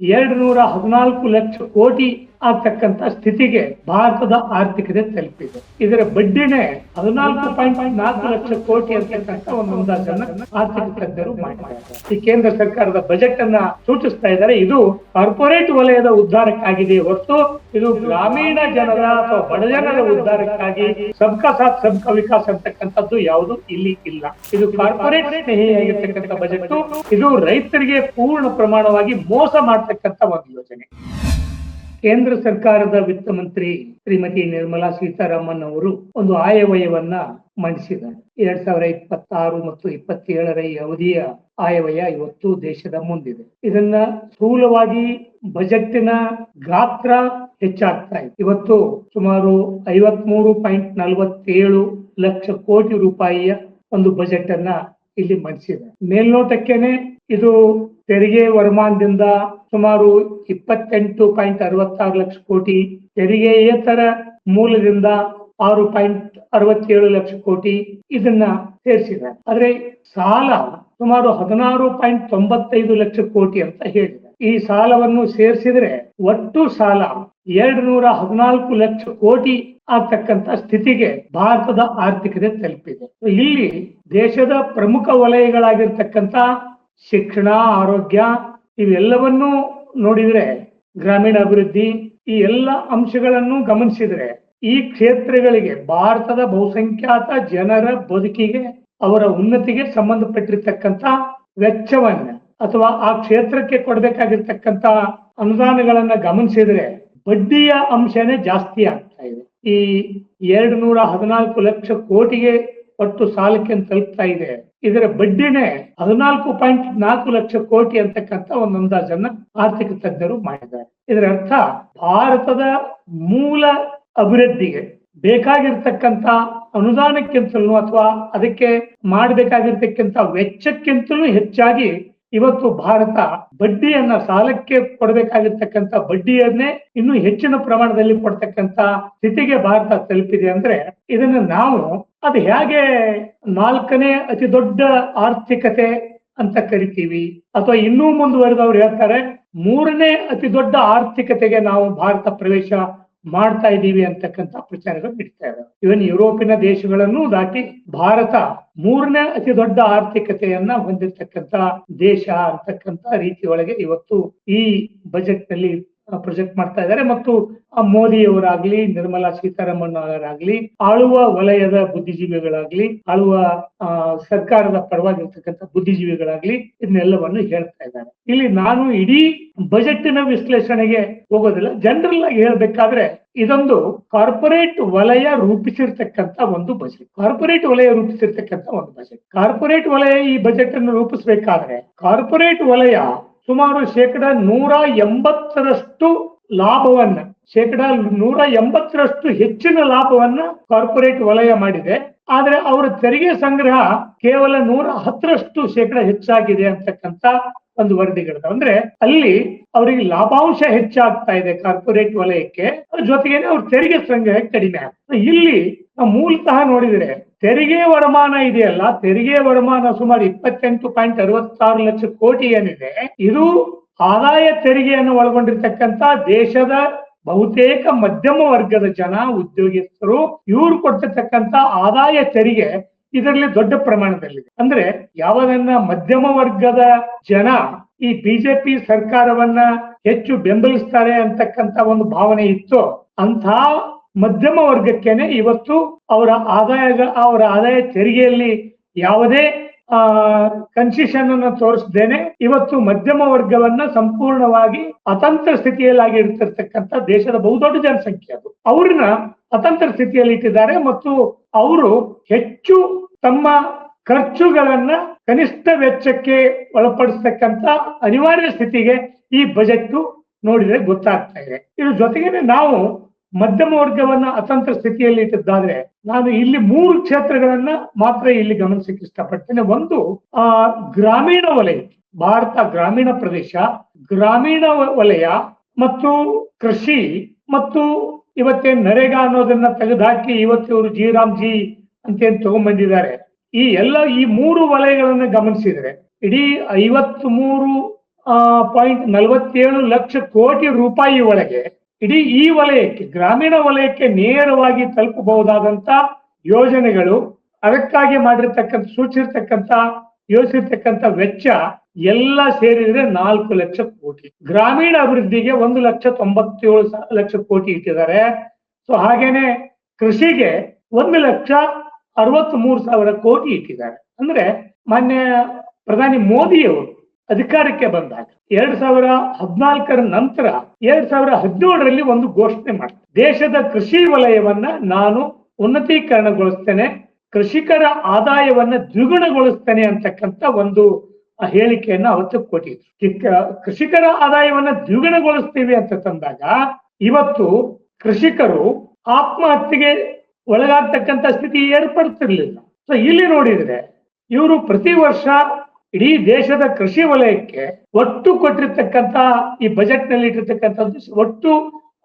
ಎರಡು ನೂರ ಹದಿನಾಲ್ಕು ಲಕ್ಷ ಕೋಟಿ ಆಗ್ತಕ್ಕಂತ ಸ್ಥಿತಿಗೆ ಭಾರತದ ಆರ್ಥಿಕತೆ ತಲುಪಿದೆ. ಇದರ ಬಡ್ಡಿನೇ ಹದಿನಾಲ್ಕು ಪಾಯಿಂಟ್ ನಾಲ್ಕು ಲಕ್ಷ ಕೋಟಿ ಅಂತಕ್ಕಂತ ಒಂದು ಅಂದಾಜನ್ನ ಆರ್ಥಿಕ ತಜ್ಞರು ಮಾಡಿದ್ದಾರೆ ಈ ಕೇಂದ್ರ ಸರ್ಕಾರದ ಬಜೆಟ್ ಅನ್ನ ಸೂಚಿಸ್ತಾ ಇದ್ದಾರೆ. ಇದು ಕಾರ್ಪೊರೇಟ್ ವಲಯದ ಉದ್ಧಾರಕ್ಕಾಗಿದೆ. ಹೊರತು ಇದು ಗ್ರಾಮೀಣ ಜನರ ಅಥವಾ ಬಡಜನರ ಉದ್ಧಾರಕ್ಕಾಗಿ ಸಬ್ಕಾ ಸಾಥ್, ಸಬ್ಕಾ ವಿಕಾಸ್ ಅಂತಕ್ಕಂಥದ್ದು ಯಾವುದು ಇಲ್ಲಿ ಇಲ್ಲ. ಇದು ಕಾರ್ಪೊರೇಟ್ ಸ್ನೇಹಿಯಾಗಿರ್ತಕ್ಕಂಥ ಬಜೆಟ್ ಇದು ರೈತರಿಗೆ ಪೂರ್ಣ ಪ್ರಮಾಣವಾಗಿ ಮೋಸ ಮಾಡ್ತಕ್ಕಂಥ ಒಂದು ಯೋಜನೆ. ಕೇಂದ್ರ ಸರ್ಕಾರದ ವಿತ್ತ ಮಂತ್ರಿ ಶ್ರೀಮತಿ ನಿರ್ಮಲಾ ಸೀತಾರಾಮನ್ ಅವರು ಒಂದು ಆಯವ್ಯಯವನ್ನ ಮಂಡಿಸಿದ್ದಾರೆ. ಎರಡ್ ಸಾವಿರ ಇಪ್ಪತ್ತಾರು ಮತ್ತು ಇಪ್ಪತ್ತೇಳರ ಈ ಅವಧಿಯ ಆಯವ್ಯಯ ಇವತ್ತು ದೇಶದ ಮುಂದಿದೆ. ಇದನ್ನ ಸ್ಥೂಲವಾಗಿ ಬಜೆಟ್ನ ಗಾತ್ರ ಹೆಚ್ಚಾಗ್ತಾ ಇದೆ. ಇವತ್ತು ಸುಮಾರು ಐವತ್ಮೂರು ಪಾಯಿಂಟ್ ನಲವತ್ತೇಳು ಲಕ್ಷ ಕೋಟಿ ರೂಪಾಯಿಯ ಒಂದು ಬಜೆಟ್ ಅನ್ನ ಇಲ್ಲಿ ಮಂಡಿಸಿದೆ ಮೇಲ್ನೋಟಕ್ಕೇನೆ ಇದು ತೆರಿಗೆ ವರಮಾನದಿಂದ ಸುಮಾರು ಇಪ್ಪತ್ತೆಂಟು ಪಾಯಿಂಟ್ ಅರವತ್ತಾರು ಲಕ್ಷ ಕೋಟಿ ತೆರಿಗೆಯೇತರ ಮೂಲದಿಂದ ಆರು ಪಾಯಿಂಟ್ ಅರವತ್ತೇಳು ಲಕ್ಷ ಕೋಟಿ ಇದನ್ನ ಸೇರಿಸಿದೆ. ಆದ್ರೆ ಸಾಲ ಸುಮಾರು ಹದಿನಾರು ಪಾಯಿಂಟ್ ತೊಂಬತ್ತೈದು ಲಕ್ಷ ಕೋಟಿ ಅಂತ ಹೇಳಿದೆ. ಈ ಸಾಲವನ್ನು ಸೇರಿಸಿದ್ರೆ ಒಟ್ಟು ಸಾಲ ಎರಡು ನೂರ ಹದಿನಾಲ್ಕು ಲಕ್ಷ ಕೋಟಿ ಆಗ್ತಕ್ಕಂತ ಸ್ಥಿತಿಗೆ ಭಾರತದ ಆರ್ಥಿಕತೆ ತಲುಪಿದೆ. ಇಲ್ಲಿ ದೇಶದ ಪ್ರಮುಖ ವಲಯಗಳಾಗಿರ್ತಕ್ಕಂತ ಶಿಕ್ಷಣ, ಆರೋಗ್ಯ ಇವೆಲ್ಲವನ್ನೂ ನೋಡಿದ್ರೆ ಗ್ರಾಮೀಣ ಅಭಿವೃದ್ಧಿ ಈ ಎಲ್ಲ ಅಂಶಗಳನ್ನು ಗಮನಿಸಿದ್ರೆ ಈ ಕ್ಷೇತ್ರಗಳಿಗೆ ಭಾರತದ ಬಹುಸಂಖ್ಯಾತ ಜನರ ಬದುಕಿಗೆ ಅವರ ಉನ್ನತಿಗೆ ಸಂಬಂಧಪಟ್ಟಿರ್ತಕ್ಕಂತ ವೆಚ್ಚವನ್ನ ಅಥವಾ ಆ ಕ್ಷೇತ್ರಕ್ಕೆ ಕೊಡ್ಬೇಕಾಗಿರ್ತಕ್ಕಂತ ಅನುದಾನಗಳನ್ನ ಗಮನಿಸಿದ್ರೆ ಬಡ್ಡಿಯ ಅಂಶನೇ ಜಾಸ್ತಿ ಆಗ್ತಾ ಇದೆ. ಈ ಎರಡು ನೂರ ಹದಿನಾಲ್ಕು ಲಕ್ಷ ಕೋಟಿಗೆ ಒಟ್ಟು ಸಾಲಕ್ಕೆ ತಲುಪ್ತಾ ಇದೆ. ಇದರ ಬಡ್ಡಿನೇ ಹದಿನಾಲ್ಕು ಪಾಯಿಂಟ್ ನಾಲ್ಕು ಲಕ್ಷ ಕೋಟಿ ಅಂತಕ್ಕಂಥ ಒಂದು ಅಂದಾಜನ್ನ ಆರ್ಥಿಕ ತಜ್ಞರು ಮಾಡಿದ್ದಾರೆ. ಇದರ ಅರ್ಥ ಭಾರತದ ಮೂಲ ಅಭಿವೃದ್ಧಿಗೆ ಬೇಕಾಗಿರ್ತಕ್ಕಂತ ಅನುದಾನಕ್ಕಿಂತಲೂ ಅಥವಾ ಅದಕ್ಕೆ ಮಾಡಬೇಕಾಗಿರ್ತಕ್ಕಂಥ ವೆಚ್ಚಕ್ಕಿಂತಲೂ ಹೆಚ್ಚಾಗಿ ಇವತ್ತು ಭಾರತ ಬಡ್ಡಿಯನ್ನ ಸಾಲಕ್ಕೆ ಕೊಡಬೇಕಾಗಿರ್ತಕ್ಕಂಥ ಬಡ್ಡಿಯನ್ನೇ ಇನ್ನೂ ಹೆಚ್ಚಿನ ಪ್ರಮಾಣದಲ್ಲಿ ಕೊಡ್ತಕ್ಕಂತ ಸ್ಥಿತಿಗೆ ಭಾರತ ತಲುಪಿದೆ ಅಂದ್ರೆ ಇದನ್ನ ನಾವು ಅದು ಹೇಗೆ ನಾಲ್ಕನೇ ಅತಿ ದೊಡ್ಡ ಆರ್ಥಿಕತೆ ಅಂತ ಕರಿತೀವಿ? ಅಥವಾ ಇನ್ನೂ ಮುಂದುವರೆದವರು ಹೇಳ್ತಾರೆ, ಮೂರನೇ ಅತಿ ದೊಡ್ಡ ಆರ್ಥಿಕತೆಗೆ ನಾವು ಭಾರತ ಪ್ರವೇಶ ಮಾಡ್ತಾ ಇದ್ದೀವಿ ಅಂತಕ್ಕಂಥ ಪ್ರಚಾರಗಳು ನಡೀತಾ ಇದಾವೆ ಇವನ್ ಯುರೋಪಿನ ದೇಶಗಳನ್ನು ದಾಟಿ ಭಾರತ ಮೂರನೇ ಅತಿ ದೊಡ್ಡ ಆರ್ಥಿಕತೆಯನ್ನ ಹೊಂದಿರತಕ್ಕಂತ ದೇಶ ಅಂತಕ್ಕಂತ ರೀತಿಯೊಳಗೆ ಇವತ್ತು ಈ ಬಜೆಟ್ನಲ್ಲಿ ಪ್ರೊಜೆಕ್ಟ್ ಮಾಡ್ತಾ ಇದ್ದಾರೆ. ಮತ್ತು ಮೋದಿಯವರಾಗ್ಲಿ, ನಿರ್ಮಲಾ ಸೀತಾರಾಮನ್ ಅವರಾಗ್ಲಿ ಆಳುವ ವಲಯದ ಬುದ್ಧಿಜೀವಿಗಳಾಗ್ಲಿ, ಆಳುವ ಸರ್ಕಾರದ ಪರವಾಗಿರ್ತಕ್ಕಂಥ ಬುದ್ಧಿಜೀವಿಗಳಾಗ್ಲಿ ಇದನ್ನೆಲ್ಲವನ್ನು ಹೇಳ್ತಾ ಇದ್ದಾರೆ. ಇಲ್ಲಿ ನಾನು ಇಡೀ ಬಜೆಟ್ನ ವಿಶ್ಲೇಷಣೆಗೆ ಹೋಗೋದಿಲ್ಲ. ಜನರಲ್ ಆಗಿ ಹೇಳ್ಬೇಕಾದ್ರೆ ಇದೊಂದು ಕಾರ್ಪೊರೇಟ್ ವಲಯ ರೂಪಿಸಿರ್ತಕ್ಕಂಥ ಒಂದು ಬಜೆಟ್ ಕಾರ್ಪೊರೇಟ್ ವಲಯ ರೂಪಿಸಿರ್ತಕ್ಕಂಥ ಒಂದು ಬಜೆಟ್ ಕಾರ್ಪೊರೇಟ್ ವಲಯ ಈ ಬಜೆಟ್ ಅನ್ನು ರೂಪಿಸಬೇಕಾದ್ರೆ ಕಾರ್ಪೊರೇಟ್ ವಲಯ ಸುಮಾರು ಶೇಕಡ ನೂರ ಎಂಬತ್ತರಷ್ಟು ಲಾಭವನ್ನ, ಶೇಕಡ ನೂರ ಎಂಬತ್ತರಷ್ಟು ಹೆಚ್ಚಿನ ಲಾಭವನ್ನ ಕಾರ್ಪೊರೇಟ್ ವಲಯ ಮಾಡಿದೆ. ಆದ್ರೆ ಅವರ ತೆರಿಗೆ ಸಂಗ್ರಹ ಕೇವಲ ನೂರ ಹತ್ತರಷ್ಟು ಶೇಕಡ ಹೆಚ್ಚಾಗಿದೆ ಅಂತಕ್ಕಂತ ಒಂದು ವರದಿಗಳಿದೆ ಅಂದ್ರೆ ಅಲ್ಲಿ ಅವರಿಗೆ ಲಾಭಾಂಶ ಹೆಚ್ಚಾಗ್ತಾ ಇದೆ ಕಾರ್ಪೊರೇಟ್ ವಲಯಕ್ಕೆ ಜೊತೆಗೇನೆ ಅವ್ರ ತೆರಿಗೆ ಸಂಗ್ರಹ ಕಡಿಮೆ ಆಗ್ತದೆ ಇಲ್ಲಿ ಮೂಲತಃ ನೋಡಿದ್ರೆ ತೆರಿಗೆ ವರಮಾನ ಇದೆಯಲ್ಲ, ತೆರಿಗೆ ವರಮಾನ ಸುಮಾರು ಇಪ್ಪತ್ತೆಂಟು ಪಾಯಿಂಟ್ ಅರವತ್ತಾರು ಲಕ್ಷ ಕೋಟಿ ಏನಿದೆ, ಇದು ಆದಾಯ ತೆರಿಗೆಯನ್ನು ಒಳಗೊಂಡಿರ್ತಕ್ಕಂತ ದೇಶದ ಬಹುತೇಕ ಮಧ್ಯಮ ವರ್ಗದ ಜನ, ಉದ್ಯೋಗಸ್ಥರು, ಇವ್ರು ಕೊಡ್ತಿರ್ತಕ್ಕಂತ ಆದಾಯ ತೆರಿಗೆ ಇದರಲ್ಲಿ ದೊಡ್ಡ ಪ್ರಮಾಣದಲ್ಲಿದೆ. ಅಂದ್ರೆ ಯಾವದನ್ನ ಮಧ್ಯಮ ವರ್ಗದ ಜನ ಈ ಬಿಜೆಪಿ ಸರ್ಕಾರವನ್ನ ಹೆಚ್ಚು ಬೆಂಬಲಿಸ್ತಾರೆ ಅಂತಕ್ಕಂತ ಒಂದು ಭಾವನೆ ಇತ್ತು ಅಂತ ಮಧ್ಯಮ ವರ್ಗಕ್ಕೇನೆ ಇವತ್ತು ಅವರ ಆದಾಯ ಅವರ ಆದಾಯ ತೆರಿಗೆಯಲ್ಲಿ ಯಾವುದೇ, ಆ ಕನ್ಸಿಷನ್ ಅನ್ನು ತೋರಿಸದೇನೆ ಇವತ್ತು ಮಧ್ಯಮ ವರ್ಗವನ್ನ ಸಂಪೂರ್ಣವಾಗಿ ಅತಂತ್ರ ಸ್ಥಿತಿಯಲ್ಲಾಗಿ ಇರ್ತಿರ್ತಕ್ಕಂತ ದೇಶದ ಬಹುದೊಡ್ಡ ಜನಸಂಖ್ಯೆ ಅದು. ಅವ್ರನ್ನ ಅತಂತ್ರ ಸ್ಥಿತಿಯಲ್ಲಿ ಇಟ್ಟಿದ್ದಾರೆ ಮತ್ತು ಅವರು ಹೆಚ್ಚು ತಮ್ಮ ಖರ್ಚುಗಳನ್ನ ಕನಿಷ್ಠ ವೆಚ್ಚಕ್ಕೆ ಒಳಪಡಿಸ್ತಕ್ಕಂತ ಅನಿವಾರ್ಯ ಸ್ಥಿತಿಗೆ ಈ ಬಜೆಟ್ ನೋಡಿದ್ರೆ ಗೊತ್ತಾಗ್ತಾ ಇದೆ. ಇದ್ರ ಜೊತೆಗೇನೆ ನಾವು ಮಧ್ಯಮ ವರ್ಗವನ್ನ ಅತಂತ್ರ ಸ್ಥಿತಿಯಲ್ಲಿ ಇಟ್ಟಿದ್ದಾದ್ರೆ ನಾನು ಇಲ್ಲಿ ಮೂರು ಕ್ಷೇತ್ರಗಳನ್ನ ಮಾತ್ರ ಇಲ್ಲಿ ಗಮನಿಸಕ್ಕೆ ಇಷ್ಟಪಡ್ತೇನೆ. ಒಂದು, ಆ, ಗ್ರಾಮೀಣ ವಲಯ, ಭಾರತ ಗ್ರಾಮೀಣ ಪ್ರದೇಶ, ಗ್ರಾಮೀಣ ವಲಯ ಮತ್ತು ಕೃಷಿ ಮತ್ತು ಇವತ್ತೇ ನರೇಗಾ ಅನ್ನೋದನ್ನ ತೆಗೆದುಹಾಕಿ ಇವತ್ತು ಇವರು ಜಿ ರಾಮ್ ಜಿ ಅಂತೇನ್ ತಗೊಂಡ್ಬಂದಿದ್ದಾರೆ ಈ ಎಲ್ಲ ಈ ಮೂರು ವಲಯಗಳನ್ನ ಗಮನಿಸಿದ್ರೆ ಇಡೀ ಐವತ್ ಮೂರು ಪಾಯಿಂಟ್ ನಲವತ್ತೇಳು ಲಕ್ಷ ಕೋಟಿ ರೂಪಾಯಿ ಒಳಗೆ ಇಡೀ ಈ ವಲಯಕ್ಕೆ, ಗ್ರಾಮೀಣ ವಲಯಕ್ಕೆ ನೇರವಾಗಿ ತಲುಪಬಹುದಾದಂತ ಯೋಜನೆಗಳು, ಅದಕ್ಕಾಗಿ ಮಾಡಿರ್ತಕ್ಕಂಥ ಸೂಚಿಸಿರ್ತಕ್ಕಂಥ ಯೋಚಿಸಿರ್ತಕ್ಕಂಥ ವೆಚ್ಚ ಎಲ್ಲ ಸೇರಿದ್ರೆ ನಾಲ್ಕು ಲಕ್ಷ ಕೋಟಿ. ಗ್ರಾಮೀಣ ಅಭಿವೃದ್ಧಿಗೆ ಒಂದು ಲಕ್ಷ ತೊಂಬತ್ತೇಳು ಲಕ್ಷ ಕೋಟಿ ಇಟ್ಟಿದ್ದಾರೆ. ಸೊ ಹಾಗೇನೆ ಕೃಷಿಗೆ ಒಂದು ಲಕ್ಷ ಅರವತ್ತ್ ಮೂರು ಸಾವಿರ ಕೋಟಿ ಇಟ್ಟಿದ್ದಾರೆ. ಅಂದ್ರೆ ಮಾನ್ಯ ಪ್ರಧಾನಿ ಮೋದಿಯವರು ಅಧಿಕಾರಕ್ಕೆ ಬಂದಾಗ ಎರಡ್ ಸಾವಿರ ಹದಿನಾಲ್ಕರ ನಂತರ ಎರಡ್ ಸಾವಿರ ಹದಿನೇಳರಲ್ಲಿ ಒಂದು ಘೋಷಣೆ ಮಾಡಿ ದೇಶದ ಕೃಷಿ ವಲಯವನ್ನ ನಾನು ಉನ್ನತೀಕರಣಗೊಳಿಸ್ತೇನೆ, ಕೃಷಿಕರ ಆದಾಯವನ್ನ ದ್ವಿಗುಣಗೊಳಿಸ್ತೇನೆ ಅಂತಕ್ಕಂತ ಒಂದು ಹೇಳಿಕೆಯನ್ನು ಅವತ್ತು ಕೊಟ್ಟಿದ್ರು. ಕೃಷಿಕರ ಆದಾಯವನ್ನ ದ್ವಿಗುಣಗೊಳಿಸ್ತೀವಿ ಅಂತ ತಂದಾಗ ಇವತ್ತು ಕೃಷಿಕರು ಆತ್ಮಹತ್ಯೆಗೆ ಒಳಗಾಗ್ತಕ್ಕಂಥ ಸ್ಥಿತಿ ಏರ್ಪಡ್ತಿರ್ಲಿಲ್ಲ. ಸೊ ಇಲ್ಲಿ ನೋಡಿದ್ರೆ ಇವರು ಪ್ರತಿ ವರ್ಷ ಇಡೀ ದೇಶದ ಕೃಷಿ ವಲಯಕ್ಕೆ ಒಟ್ಟು ಕೊಟ್ಟಿರ್ತಕ್ಕಂತ ಈ ಬಜೆಟ್ನಲ್ಲಿ ಇಟ್ಟಿರ್ತಕ್ಕಂಥದ್ದು ಒಟ್ಟು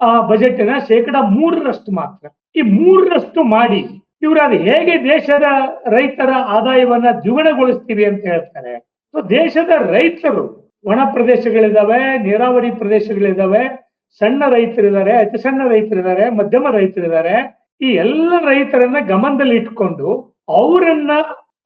ಆ ಬಜೆಟ್ನ ಶೇಕಡ ಮೂರರಷ್ಟು ಮಾತ್ರ. ಈ ಮೂರರಷ್ಟು ಮಾಡಿ ಇವರು ಅದು ಹೇಗೆ ದೇಶದ ರೈತರ ಆದಾಯವನ್ನ ದ್ವಿಗುಣಗೊಳಿಸ್ತೀವಿ ಅಂತ ಹೇಳ್ತಾರೆ. ಸೊ ದೇಶದ ರೈತರು ಒಣ ಪ್ರದೇಶಗಳಿದಾವೆ, ನೀರಾವರಿ ಪ್ರದೇಶಗಳಿದಾವೆ, ಸಣ್ಣ ರೈತರಿದ್ದಾರೆ ಅತಿ ಸಣ್ಣ ರೈತರಿದ್ದಾರೆ, ಮಧ್ಯಮ ರೈತರಿದ್ದಾರೆ. ಈ ಎಲ್ಲ ರೈತರನ್ನ ಗಮನದಲ್ಲಿ ಇಟ್ಕೊಂಡು ಅವರನ್ನ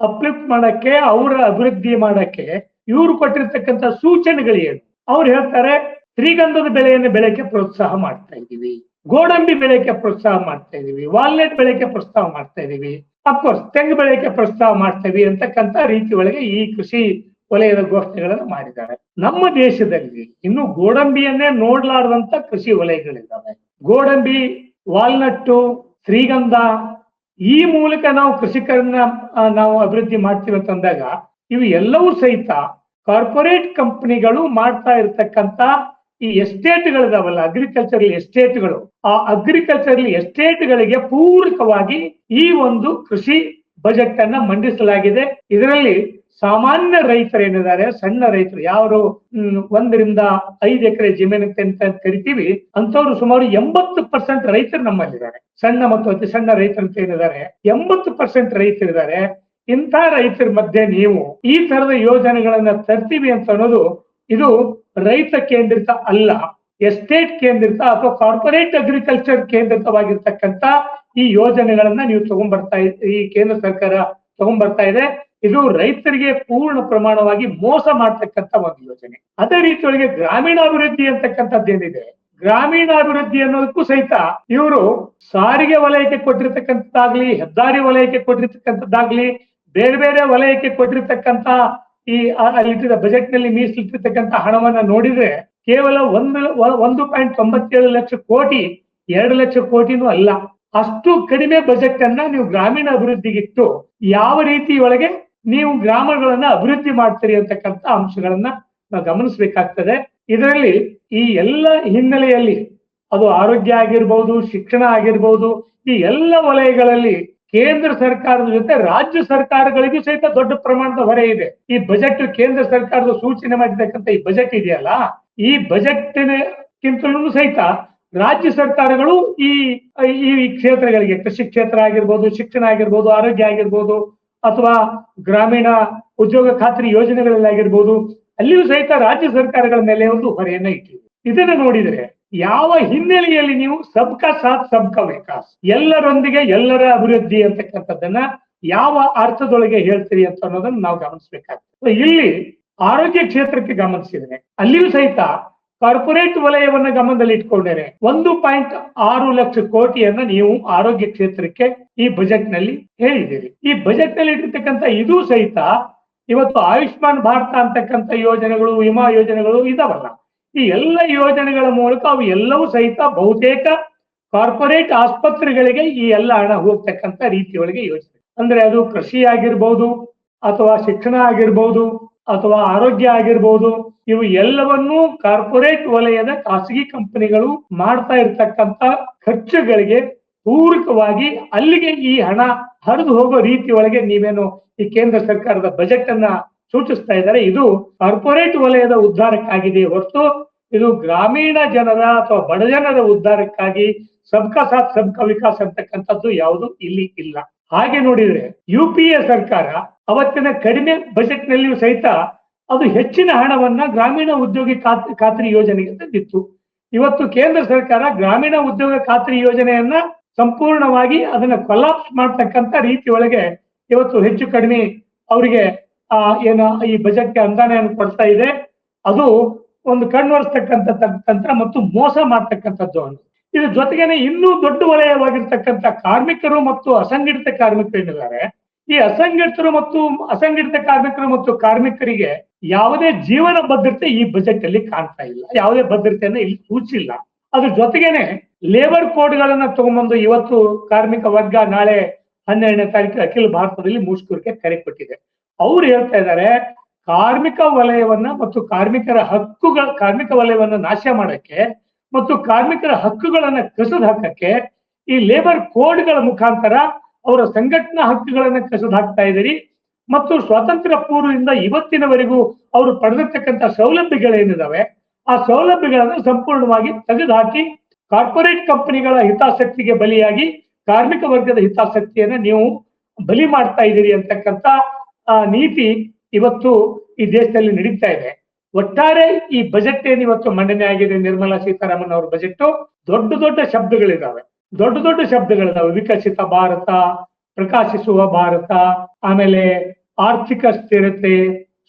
ಅಪ್ಲಿಫ್ಟ್ ಮಾಡಕ್ಕೆ, ಅವರ ಅಭಿವೃದ್ಧಿ ಮಾಡಕ್ಕೆ ಇವ್ರು ಕೊಟ್ಟಿರ್ತಕ್ಕಂಥ ಸೂಚನೆಗಳೇನು ಅವ್ರು ಹೇಳ್ತಾರೆ, ಶ್ರೀಗಂಧದ ಬೆಳೆಯನ್ನು ಬೆಳೆಕ್ಕೆ ಪ್ರೋತ್ಸಾಹ ಮಾಡ್ತಾ ಇದ್ದೀವಿ. ಗೋಡಂಬಿ ಬೆಳೆಗೆ ಪ್ರೋತ್ಸಾಹ ಮಾಡ್ತಾ ಇದೀವಿ ವಾಲ್ನೆಟ್ ಬೆಳೆಗೆ ಪ್ರೋತ್ಸಾಹ ಮಾಡ್ತಾ ಇದೀವಿ ಅಫ್ಕೋರ್ಸ್ ತೆಂಗು ಬೆಳೆಗೆ ಪ್ರೋತ್ಸಾಹ ಮಾಡ್ತೀವಿ ಅಂತಕ್ಕಂಥ ರೀತಿ ಒಳಗೆ ಈ ಕೃಷಿ ವಲಯದ ಘೋಷಣೆಗಳನ್ನು ಮಾಡಿದ್ದಾರೆ. ನಮ್ಮ ದೇಶದಲ್ಲಿ ಇನ್ನು ಗೋಡಂಬಿಯನ್ನೇ ನೋಡ್ಲಾರ್ದಂತ ಕೃಷಿ ವಲಯಗಳಿದ್ದಾವೆ. ಗೋಡಂಬಿ, ವಾಲ್ನಟ್ಟು, ಶ್ರೀಗಂಧ ಈ ಮೂಲಕ ನಾವು ಕೃಷಿಕರನ್ನ ನಾವು ಅಭಿವೃದ್ಧಿ ಮಾಡ್ತೀವಿ ಅಂತಂದಾಗ ಇವು ಎಲ್ಲವೂ ಸಹಿತ ಕಾರ್ಪೊರೇಟ್ ಕಂಪನಿಗಳು ಮಾಡ್ತಾ ಇರ್ತಕ್ಕಂತ ಈ ಎಸ್ಟೇಟ್ಗಳಿದಾವಲ್ಲ ಅಗ್ರಿಕಲ್ಚರ್ ಎಸ್ಟೇಟ್ಗಳು, ಆ ಅಗ್ರಿಕಲ್ಚರ್ ಎಸ್ಟೇಟ್ಗಳಿಗೆ ಪೂರಕವಾಗಿ ಈ ಒಂದು ಕೃಷಿ ಬಜೆಟ್ ಅನ್ನ ಮಂಡಿಸಲಾಗಿದೆ. ಇದರಲ್ಲಿ ಸಾಮಾನ್ಯ ರೈತರು ಏನಿದ್ದಾರೆ, ಸಣ್ಣ ರೈತರು ಯಾರು ಒಂದರಿಂದ ಐದು ಎಕರೆ ಜಮೀನು ಅಂತ ಕರಿತೀವಿ ಅಂತವ್ರು ಸುಮಾರು ಎಂಬತ್ತು ಪರ್ಸೆಂಟ್ ರೈತರು ನಮ್ಮಲ್ಲಿದ್ದಾರೆ. ಸಣ್ಣ ಮತ್ತು ಅತಿ ಸಣ್ಣ ರೈತರು ಅಂತ ಏನಿದ್ದಾರೆ, ಎಂಬತ್ತು ಪರ್ಸೆಂಟ್ ರೈತರಿದ್ದಾರೆ ಇಂಥ ರೈತರ ಮಧ್ಯೆ ನೀವು ಈ ತರದ ಯೋಜನೆಗಳನ್ನ ತರ್ತೀವಿ ಅಂತ ಅನ್ನೋದು ಇದು ರೈತ ಕೇಂದ್ರಿತ ಅಲ್ಲ, ಎಸ್ಟೇಟ್ ಕೇಂದ್ರಿತ ಅಥವಾ ಕಾರ್ಪೊರೇಟ್ ಅಗ್ರಿಕಲ್ಚರ್ ಕೇಂದ್ರಿತವಾಗಿರ್ತಕ್ಕಂತ ಈ ಯೋಜನೆಗಳನ್ನ ನೀವು ತಗೊಂಡ್ಬರ್ತಾ ಈ ಕೇಂದ್ರ ಸರ್ಕಾರ ತಗೊಂಡ್ಬರ್ತಾ ಇದೆ. ಇದು ರೈತರಿಗೆ ಪೂರ್ಣ ಪ್ರಮಾಣವಾಗಿ ಮೋಸ ಮಾಡ್ತಕ್ಕಂತ ಒಂದು ಯೋಜನೆ. ಅದೇ ರೀತಿಯೊಳಗೆ ಗ್ರಾಮೀಣಾಭಿವೃದ್ಧಿ ಅಂತಕ್ಕಂಥದ್ದೇನಿದೆ ಗ್ರಾಮೀಣಾಭಿವೃದ್ಧಿ ಅನ್ನೋದಕ್ಕೂ ಸಹಿತ ಇವರು ಸಾರಿಗೆ ವಲಯಕ್ಕೆ ಕೊಟ್ಟಿರ್ತಕ್ಕಂಥದ್ದಾಗ್ಲಿ, ಹೆದ್ದಾರಿ ವಲಯಕ್ಕೆ ಕೊಟ್ಟಿರ್ತಕ್ಕಂಥದ್ದಾಗ್ಲಿ, ಬೇರೆ ಬೇರೆ ವಲಯಕ್ಕೆ ಕೊಟ್ಟಿರ್ತಕ್ಕಂಥ ಈ ಅಲ್ಲಿಟ್ಟಿದ ಬಜೆಟ್ನಲ್ಲಿ ಮೀಸಲಿಟ್ಟಿರ್ತಕ್ಕಂಥ ಹಣವನ್ನ ನೋಡಿದ್ರೆ ಕೇವಲ ಒಂದು ಒಂದು ಪಾಯಿಂಟ್ ತೊಂಬತ್ತೇಳು ಲಕ್ಷ ಕೋಟಿ, ಎರಡು ಲಕ್ಷ ಕೋಟಿನೂ ಅಲ್ಲ. ಅಷ್ಟು ಕಡಿಮೆ ಬಜೆಟ್ ಅನ್ನ ನೀವು ಗ್ರಾಮೀಣ ಅಭಿವೃದ್ಧಿಗಿಟ್ಟು ಯಾವ ರೀತಿ ಒಳಗೆ ನೀವು ಗ್ರಾಮಗಳನ್ನ ಅಭಿವೃದ್ಧಿ ಮಾಡ್ತೀರಿ ಅಂತಕ್ಕಂಥ ಅಂಶಗಳನ್ನ ನಾವು ಗಮನಿಸಬೇಕಾಗ್ತದೆ. ಇದರಲ್ಲಿ ಈ ಎಲ್ಲ ಹಿನ್ನೆಲೆಯಲ್ಲಿ ಅದು ಆರೋಗ್ಯ ಆಗಿರ್ಬೋದು, ಶಿಕ್ಷಣ ಆಗಿರ್ಬೋದು, ಈ ಎಲ್ಲ ವಲಯಗಳಲ್ಲಿ ಕೇಂದ್ರ ಸರ್ಕಾರದ ಜೊತೆ ರಾಜ್ಯ ಸರ್ಕಾರಗಳಿಗೂ ಸಹಿತ ದೊಡ್ಡ ಪ್ರಮಾಣದ ಹೊರೆ ಇದೆ. ಈ ಬಜೆಟ್ ಕೇಂದ್ರ ಸರ್ಕಾರದ ಸೂಚನೆ ಮಾಡಿರ್ತಕ್ಕಂಥ ಈ ಬಜೆಟ್ ಇದೆಯಲ್ಲ, ಈ ಬಜೆಟ್ಗಿಂತಲೂ ಸಹಿತ ರಾಜ್ಯ ಸರ್ಕಾರಗಳು ಈ ಈ ಕ್ಷೇತ್ರಗಳಿಗೆ ಕೃಷಿ ಕ್ಷೇತ್ರ ಆಗಿರ್ಬೋದು, ಶಿಕ್ಷಣ ಆಗಿರ್ಬೋದು, ಆರೋಗ್ಯ ಆಗಿರ್ಬೋದು ಅಥವಾ ಗ್ರಾಮೀಣ ಉದ್ಯೋಗ ಖಾತ್ರಿ ಯೋಜನೆಗಳಲ್ಲಾಗಿರ್ಬೋದು, ಅಲ್ಲಿಯೂ ಸಹಿತ ರಾಜ್ಯ ಸರ್ಕಾರಗಳ ಮೇಲೆ ಒಂದು ಹೊರೆಯನ್ನ ಇಟ್ಟಿದೆ. ಇದನ್ನ ನೋಡಿದ್ರೆ ಯಾವ ಹಿನ್ನೆಲೆಯಲ್ಲಿ ನೀವು ಸಬ್ಕಾ ಸಾಥ್, ಸಬ್ಕಾ ವಿಕಾಸ್, ಎಲ್ಲರೊಂದಿಗೆ ಎಲ್ಲರ ಅಭಿವೃದ್ಧಿ ಅಂತಕ್ಕಂಥದ್ದನ್ನ ಯಾವ ಅರ್ಥದೊಳಗೆ ಹೇಳ್ತೀರಿ ಅಂತ ಅನ್ನೋದನ್ನ ನಾವು ಗಮನಿಸಬೇಕಾಗ್ತದೆ. ಇಲ್ಲಿ ಆರೋಗ್ಯ ಕ್ಷೇತ್ರಕ್ಕೆ ಗಮನಿಸಿದ್ರೆ, ಅಲ್ಲಿಯೂ ಸಹಿತ ಕಾರ್ಪೊರೇಟ್ ವಲಯವನ್ನ ಗಮನದಲ್ಲಿ ಇಟ್ಕೊಂಡೇನೆ ಒಂದು ಪಾಯಿಂಟ್ ಆರು ಲಕ್ಷ ಕೋಟಿಯನ್ನ ನೀವು ಆರೋಗ್ಯ ಕ್ಷೇತ್ರಕ್ಕೆ ಈ ಬಜೆಟ್ನಲ್ಲಿ ಹೇಳಿದ್ದೀರಿ. ಈ ಬಜೆಟ್ನಲ್ಲಿ ಇಟ್ಟಿರ್ತಕ್ಕಂಥ ಇದು ಸಹಿತ ಇವತ್ತು ಆಯುಷ್ಮಾನ್ ಭಾರತ ಅಂತಕ್ಕಂಥ ಯೋಜನೆಗಳು, ವಿಮಾ ಯೋಜನೆಗಳು ಇದಾವಲ್ಲ. ಈ ಎಲ್ಲ ಯೋಜನೆಗಳ ಮೂಲಕ ಅವು ಎಲ್ಲವೂ ಸಹಿತ ಬಹುತೇಕ ಕಾರ್ಪೊರೇಟ್ ಆಸ್ಪತ್ರೆಗಳಿಗೆ ಈ ಎಲ್ಲ ಹಣ ಹೋಗ್ತಕ್ಕಂಥ ರೀತಿಯೊಳಗೆ ಯೋಜನೆ ಅಂದ್ರೆ ಅದು ಕೃಷಿ ಆಗಿರ್ಬೋದು ಅಥವಾ ಶಿಕ್ಷಣ ಆಗಿರ್ಬೋದು ಅಥವಾ ಆರೋಗ್ಯ ಆಗಿರ್ಬೋದು, ಇವು ಎಲ್ಲವನ್ನೂ ಕಾರ್ಪೊರೇಟ್ ವಲಯದ ಖಾಸಗಿ ಕಂಪನಿಗಳು ಮಾಡ್ತಾ ಇರ್ತಕ್ಕಂಥ ಖರ್ಚುಗಳಿಗೆ ಪೂರಕವಾಗಿ ಅಲ್ಲಿಗೆ ಈ ಹಣ ಹರಿದು ಹೋಗೋ ರೀತಿ ಒಳಗೆ ನೀವೇನು ಈ ಕೇಂದ್ರ ಸರ್ಕಾರದ ಬಜೆಟ್ ಅನ್ನ ಸೂಚಿಸ್ತಾ ಇದ್ದಾರೆ. ಇದು ಕಾರ್ಪೊರೇಟ್ ವಲಯದ ಉದ್ಧಾರಕ್ಕಾಗಿದೆ ಹೊರತು ಇದು ಗ್ರಾಮೀಣ ಜನರ ಅಥವಾ ಬಡಜನರ ಉದ್ಧಾರಕ್ಕಾಗಿ, ಸಬ್ಕಾ ಸಾಥ್, ಸಬ್ಕಾ ವಿಕಾಸ್ ಅಂತಕ್ಕಂಥದ್ದು ಯಾವುದು ಇಲ್ಲಿ ಇಲ್ಲ. ಹಾಗೆ ನೋಡಿದ್ರೆ ಯು ಸರ್ಕಾರ ಅವತ್ತಿನ ಕಡಿಮೆ ಬಜೆಟ್ ನಲ್ಲಿಯೂ ಸಹಿತ ಅದು ಹೆಚ್ಚಿನ ಹಣವನ್ನ ಗ್ರಾಮೀಣ ಉದ್ಯೋಗಿ ಖಾತ್- ಖಾತ್ರಿ ಯೋಜನೆಗೆ ತಂದಿತ್ತು ಇವತ್ತು ಕೇಂದ್ರ ಸರ್ಕಾರ ಗ್ರಾಮೀಣ ಉದ್ಯೋಗ ಖಾತ್ರಿ ಯೋಜನೆಯನ್ನ ಸಂಪೂರ್ಣವಾಗಿ ಅದನ್ನ ಕೊಲಾಪ್ಸ್ ಮಾಡ್ತಕ್ಕಂತ ರೀತಿ ಒಳಗೆ ಇವತ್ತು ಹೆಚ್ಚು ಕಡಿಮೆ ಅವರಿಗೆ, ಆ, ಏನ, ಈ ಬಜೆಟ್ಗೆ ಅನುದಾನವನ್ನು ಕೊಡ್ತಾ ಇದೆ. ಅದು ಒಂದು ಕಣ್ವರ್ಸ್ತಕ್ಕಂಥ ತಂತ್ರ ಮತ್ತು ಮೋಸ ಮಾಡ್ತಕ್ಕಂಥದ್ದು ಒಂದು. ಇದ್ರ ಜೊತೆಗೇನೆ ಇನ್ನೂ ದೊಡ್ಡ ವಲಯವಾಗಿರ್ತಕ್ಕಂಥ ಕಾರ್ಮಿಕರು ಮತ್ತು ಅಸಂಘಟಿತ ಕಾರ್ಮಿಕರು ಏನಿದ್ದಾರೆ ಈ ಅಸಂಘಟಿತರು ಮತ್ತು ಅಸಂಘಟಿತ ಕಾರ್ಮಿಕರು ಮತ್ತು ಕಾರ್ಮಿಕರಿಗೆ ಯಾವುದೇ ಜೀವನ ಭದ್ರತೆ ಈ ಬಜೆಟ್ ಅಲ್ಲಿ ಕಾಣ್ತಾ ಇಲ್ಲ. ಯಾವುದೇ ಭದ್ರತೆಯನ್ನ ಇಲ್ಲಿ ಸೂಚಿಲ್ಲ ಅದ್ರ ಜೊತೆಗೇನೆ ಲೇಬರ್ ಕೋಡ್ಗಳನ್ನ ತಗೊಂಡ್ಬಂದು ಇವತ್ತು ಕಾರ್ಮಿಕ ವರ್ಗ ನಾಳೆ ಹನ್ನೆರಡನೇ ತಾರೀಕು ಅಖಿಲ ಭಾರತದಲ್ಲಿ ಮುಷ್ಕರಕ್ಕೆ ಕರೆ ಕೊಟ್ಟಿದೆ. ಅವ್ರು ಹೇಳ್ತಾ ಇದ್ದಾರೆ, ಕಾರ್ಮಿಕ ವಲಯವನ್ನ ಮತ್ತು ಕಾರ್ಮಿಕರ ಹಕ್ಕುಗಳ, ಕಾರ್ಮಿಕ ವಲಯವನ್ನ ನಾಶ ಮಾಡಕ್ಕೆ ಮತ್ತು ಕಾರ್ಮಿಕರ ಹಕ್ಕುಗಳನ್ನ ಕಸದ ಹಾಕಕ್ಕೆ ಈ ಲೇಬರ್ ಕೋಡ್ಗಳ ಮುಖಾಂತರ ಅವರ ಸಂಘಟನಾ ಹಕ್ಕುಗಳನ್ನ ಕಸದ ಹಾಕ್ತಾ ಇದ್ದೀರಿ. ಮತ್ತು ಸ್ವಾತಂತ್ರ್ಯ ಪೂರ್ವದಿಂದ ಇವತ್ತಿನವರೆಗೂ ಅವರು ಪಡೆದಿರ್ತಕ್ಕಂಥ ಸೌಲಭ್ಯಗಳೇನಿದಾವೆ ಆ ಸೌಲಭ್ಯಗಳನ್ನು ಸಂಪೂರ್ಣವಾಗಿ ತೆಗೆದುಹಾಕಿ ಕಾರ್ಪೊರೇಟ್ ಕಂಪನಿಗಳ ಹಿತಾಸಕ್ತಿಗೆ ಬಲಿಯಾಗಿ ಕಾರ್ಮಿಕ ವರ್ಗದ ಹಿತಾಸಕ್ತಿಯನ್ನ ನೀವು ಬಲಿ ಮಾಡ್ತಾ ಇದ್ದೀರಿ ಅಂತಕ್ಕಂಥ ಆ ನೀತಿ ಇವತ್ತು ಈ ದೇಶದಲ್ಲಿ ನಡೀತಾ ಇದೆ. ಒಟ್ಟಾರೆ ಈ ಬಜೆಟ್ ಏನ್ ಇವತ್ತು ಮಂಡನೆ ಆಗಿದೆ ನಿರ್ಮಲಾ ಸೀತಾರಾಮನ್ ಅವ್ರ ಬಜೆಟ್ ದೊಡ್ಡ ದೊಡ್ಡ ಶಬ್ದಗಳಿದಾವೆ. ದೊಡ್ಡ ದೊಡ್ಡ ಶಬ್ದಗಳಿದಾವೆ. ವಿಕಸಿತ ಭಾರತ, ಪ್ರಕಾಶಿಸುವ ಭಾರತ, ಆಮೇಲೆ ಆರ್ಥಿಕ ಸ್ಥಿರತೆ,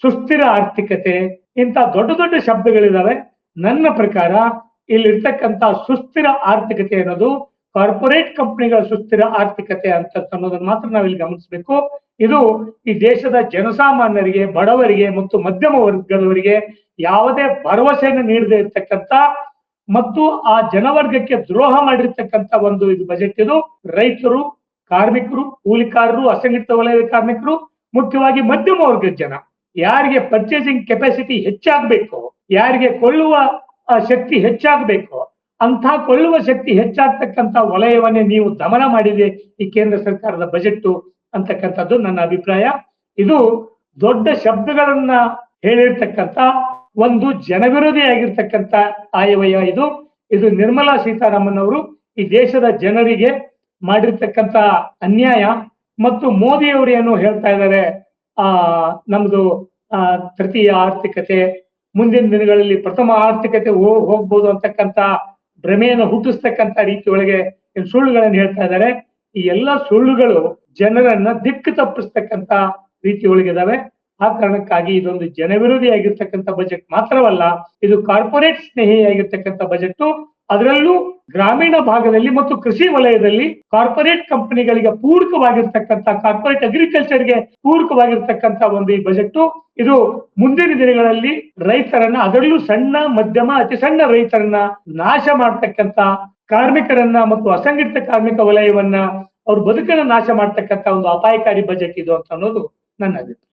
ಸುಸ್ಥಿರ ಆರ್ಥಿಕತೆ ಇಂತ ದೊಡ್ಡ ದೊಡ್ಡ ಶಬ್ದಗಳಿದಾವೆ. ನನ್ನ ಪ್ರಕಾರ ಇಲ್ಲಿರ್ತಕ್ಕಂತ ಸುಸ್ಥಿರ ಆರ್ಥಿಕತೆ ಅನ್ನೋದು ಕಾರ್ಪೊರೇಟ್ ಕಂಪನಿಗಳ ಸುಸ್ಥಿರ ಆರ್ಥಿಕತೆ ಅಂತ ಅನ್ನೋದನ್ನ ಮಾತ್ರ ನಾವಿಲ್ಲಿ ಗಮನಿಸಬೇಕು. ಇದು ಈ ದೇಶದ ಜನಸಾಮಾನ್ಯರಿಗೆ, ಬಡವರಿಗೆ ಮತ್ತು ಮಧ್ಯಮ ವರ್ಗದವರಿಗೆ ಯಾವುದೇ ಭರವಸೆಯನ್ನು ನೀಡದೇ ಇರ್ತಕ್ಕಂತ ಮತ್ತು ಆ ಜನವರ್ಗಕ್ಕೆ ದ್ರೋಹ ಮಾಡಿರ್ತಕ್ಕಂತ ಒಂದು ಇದು ಬಜೆಟ್ ಇದು. ರೈತರು, ಕಾರ್ಮಿಕರು, ಕೂಲಿಕಾರರು, ಅಸಂಘಟಿತ ವಲಯದ ಕಾರ್ಮಿಕರು, ಮುಖ್ಯವಾಗಿ ಮಧ್ಯಮ ವರ್ಗದ ಜನ. ಯಾರಿಗೆ ಪರ್ಚೇಸಿಂಗ್ ಕೆಪಾಸಿಟಿ ಹೆಚ್ಚಾಗಬೇಕು, ಯಾರಿಗೆ ಕೊಳ್ಳುವ ಶಕ್ತಿ ಹೆಚ್ಚಾಗಬೇಕು ಅಂತ ಕೊಳ್ಳುವ ಶಕ್ತಿ ಹೆಚ್ಚಾಗ್ತಕ್ಕಂಥ ವಲಯವನ್ನೇ ನೀವು ದಮನ ಮಾಡಿದೆ ಈ ಕೇಂದ್ರ ಸರ್ಕಾರದ ಬಜೆಟ್ ಅಂತಕ್ಕಂಥದ್ದು ನನ್ನ ಅಭಿಪ್ರಾಯ. ಇದು ದೊಡ್ಡ ಶಬ್ದಗಳನ್ನ ಹೇಳಿರ್ತಕ್ಕಂಥ ಒಂದು ಜನವಿರೋಧಿ ಆಗಿರ್ತಕ್ಕಂಥ ಆಯವ್ಯಯ ಇದು. ಇದು ನಿರ್ಮಲಾ ಸೀತಾರಾಮನ್ ಅವರು ಈ ದೇಶದ ಜನರಿಗೆ ಮಾಡಿರ್ತಕ್ಕಂಥ ಅನ್ಯಾಯ ಮತ್ತು ಮೋದಿ ಅವರು ಏನು ಹೇಳ್ತಾ ಇದ್ದಾರೆ? ಆ, ನಮ್ದು ತೃತೀಯ ಆರ್ಥಿಕತೆ, ಮುಂದಿನ ದಿನಗಳಲ್ಲಿ ಪ್ರಥಮ ಆರ್ಥಿಕತೆ ಹೋಗ್ಬೋದು ಅಂತಕ್ಕಂಥ ಭ್ರಮೆಯನ್ನು ಹುಟ್ಟಿಸ್ತಕ್ಕಂಥ ರೀತಿ ಒಳಗೆ ಏನ್ ಸುಳ್ಳುಗಳನ್ನು ಹೇಳ್ತಾ ಇದ್ದಾರೆ. ಈ ಎಲ್ಲ ಸುಳ್ಳುಗಳು ಜನರನ್ನ ದಿಕ್ಕು ತಪ್ಪಿಸ್ತಕ್ಕಂಥ ರೀತಿ ಒಳಗಿದ್ದಾವೆ ಆ ಕಾರಣಕ್ಕಾಗಿ ಇದೊಂದು ಜನವಿರೋಧಿಯಾಗಿರ್ತಕ್ಕಂಥ ಬಜೆಟ್ ಮಾತ್ರವಲ್ಲ, ಇದು ಕಾರ್ಪೊರೇಟ್ ಸ್ನೇಹಿಯಾಗಿರ್ತಕ್ಕಂಥ ಬಜೆಟ್ ಅದರಲ್ಲೂ ಗ್ರಾಮೀಣ ಭಾಗದಲ್ಲಿ ಮತ್ತು ಕೃಷಿ ವಲಯದಲ್ಲಿ ಕಾರ್ಪೊರೇಟ್ ಕಂಪನಿಗಳಿಗೆ ಪೂರಕವಾಗಿರ್ತಕ್ಕಂಥ ಕಾರ್ಪೊರೇಟ್ ಅಗ್ರಿಕಲ್ಚರ್ಗೆ ಪೂರಕವಾಗಿರ್ತಕ್ಕಂಥ ಒಂದು ಈ ಬಜೆಟ್ ಇದು ಮುಂದಿನ ದಿನಗಳಲ್ಲಿ ರೈತರನ್ನ, ಅದರಲ್ಲೂ ಸಣ್ಣ, ಮಧ್ಯಮ, ಅತಿ ಸಣ್ಣ ರೈತರನ್ನ ನಾಶ ಮಾಡ್ತಕ್ಕಂಥ ಕಾರ್ಮಿಕರನ್ನ ಮತ್ತು ಅಸಂಘಟಿತ ಕಾರ್ಮಿಕ ವಲಯವನ್ನ ಅವ್ರ ಬದುಕನ್ನ ನಾಶ ಮಾಡ್ತಕ್ಕಂಥ ಒಂದು ಅಪಾಯಕಾರಿ ಬಜೆಟ್ ಇದು ಅಂತ ಅನ್ನೋದು ನನ್ನ ಅಭಿಪ್ರಾಯ.